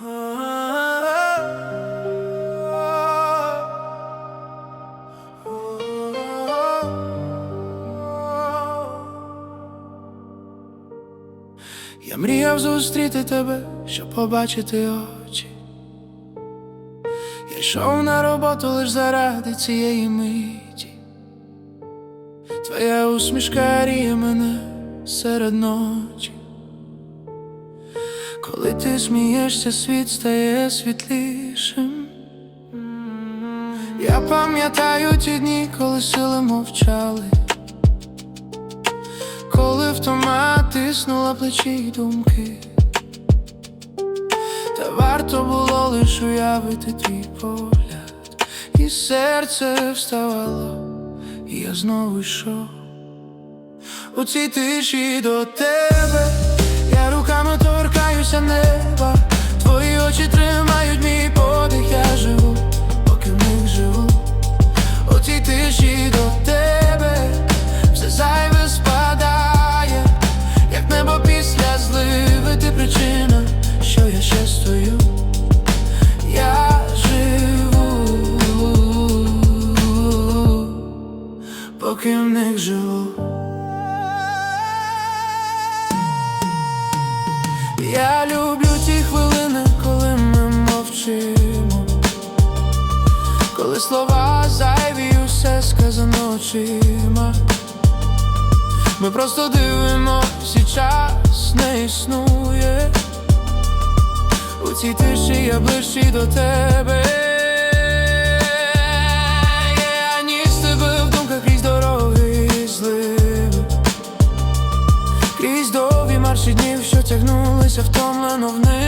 Я мріяв зустріти тебе, щоб побачити очі. Я йшов на роботу лиш заради цієї миті. Твоя усмішка ріє мене серед ночі. Коли ти смієшся, світ стає світлішим. Я пам'ятаю ті дні, коли сили мовчали. Коли втома тиснула плечі й думки, та варто було лиш уявити твій погляд, і серце вставало, і я знову йшов у цій тиші до тебе, торкаюся мовчимо, коли слова зайві, усе сказано очима. Ми просто дивимося, час не існує. У цій тиші я ближчий до тебе. Я ніс в думках крізь дороги зливи. Крізь довгі марші днів, що тягнулися втомлено вниз.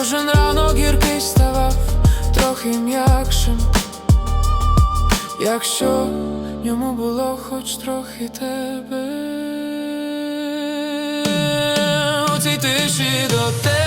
Кожен ранок гіркий ставав трохи м'якшим. Якщо йому було хоч трохи тебе, у цій тиші до тебе,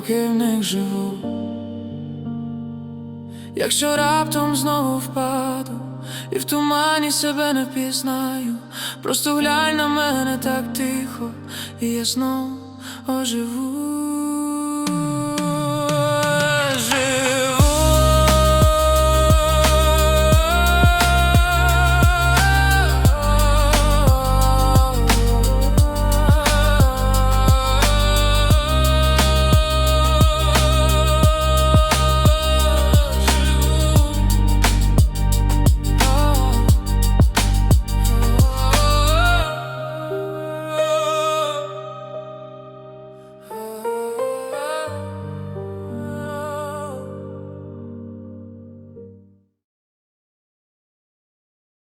поки в них живу. Якщо раптом знову впаду і в тумані себе не пізнаю, просто глянь на мене так тихо, і я знов оживу.